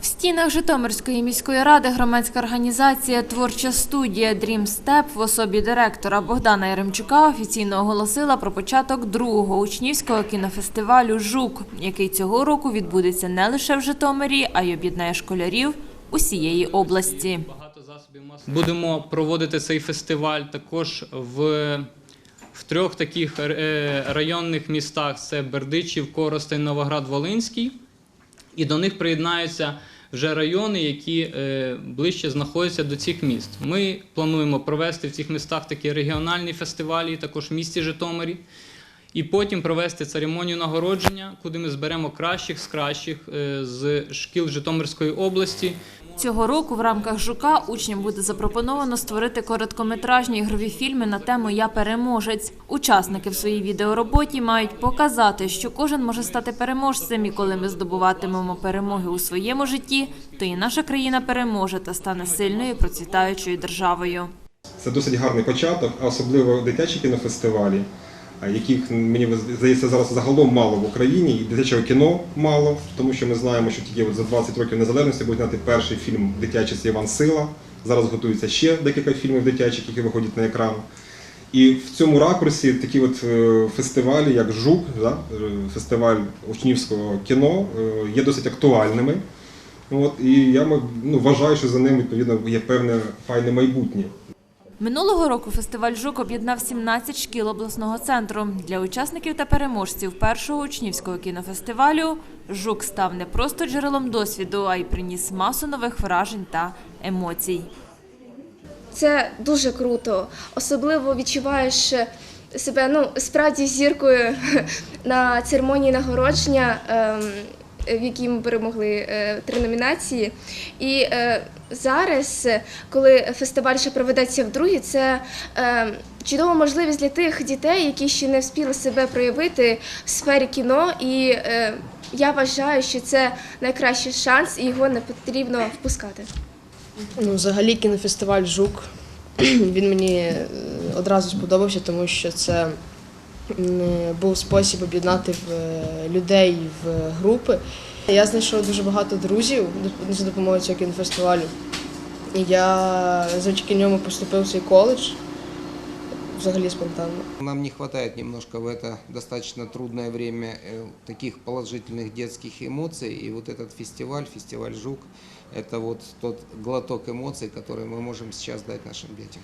В стінах Житомирської міської ради громадська організація Творча студія Step в особі директора Богдана Яремчука офіційно оголосила про початок другого учнівського кінофестивалю Жук, який цього року відбудеться не лише в Житомирі, а й об'єднає школярів усієї області. Будемо проводити цей фестиваль також в, в трьох таких е, районних містах: це Бердичів, Коростень, Новоград-Волинський. І до них приєднаються вже райони, які е, ближче знаходяться до цих міст. Ми плануємо провести в цих містах такі регіональні фестивалі, також в місті Житомирі. І потім провести церемонію нагородження, куди ми зберемо кращих з кращих е, з шкіл Житомирської області. Цього року в рамках Жука учням буде запропоновано створити короткометражні ігрові фільми на тему Я переможець. Учасники в своїй відеороботі мають показати, що кожен може стати переможцем, і коли ми здобуватимемо перемоги у своєму житті, то і наша країна переможе та стане сильною процвітаючою державою. Це досить гарний початок, особливо дитячі кінофестивалі, яких мені здається зараз загалом мало в Україні, і дитячого кіно мало, тому що ми знаємо, що тільки за 20 років незалежності буде знати перший фільм дитячий це Іван Сила. Зараз готується ще декілька фільмів дитячих, які виходять на екран. І в цьому ракурсі такі от е, фестивалі, як ЖУК, да, е, фестиваль учнівського кіно, е, є досить актуальними. От, і я ну, вважаю, що за ним відповідно є певне файне майбутнє. Минулого року фестиваль Жук об'єднав 17 шкіл обласного центру. Для учасників та переможців першого учнівського кінофестивалю Жук став не просто джерелом досвіду, а й приніс масу нових вражень та емоцій. Це дуже круто. Особливо відчуваєш себе ну, справді зіркою на церемонії нагородження, ем, в якій ми перемогли е, три номінації. І е, зараз, е, коли фестиваль ще проведеться вдруге, це е, чудова можливість для тих дітей, які ще не встигли себе проявити в сфері кіно. І е, я вважаю, що це найкращий шанс, і його не потрібно впускати. Ну, взагалі кінофестиваль Жук. Він мені е, одразу сподобався, тому що це був спосіб об'єднати в- е, людей в групи. Я знайшов дуже багато друзів доп- за допомогою цього кінофестивалю. І я завдяки ньому поступив в цей коледж взагалі спонтанно. Нам не хватает немножко в это достаточно трудное время э, таких положительных детских эмоций. И вот этот фестиваль, фестиваль «Жук», это вот тот глоток эмоций, который мы можем сейчас дать нашим детям.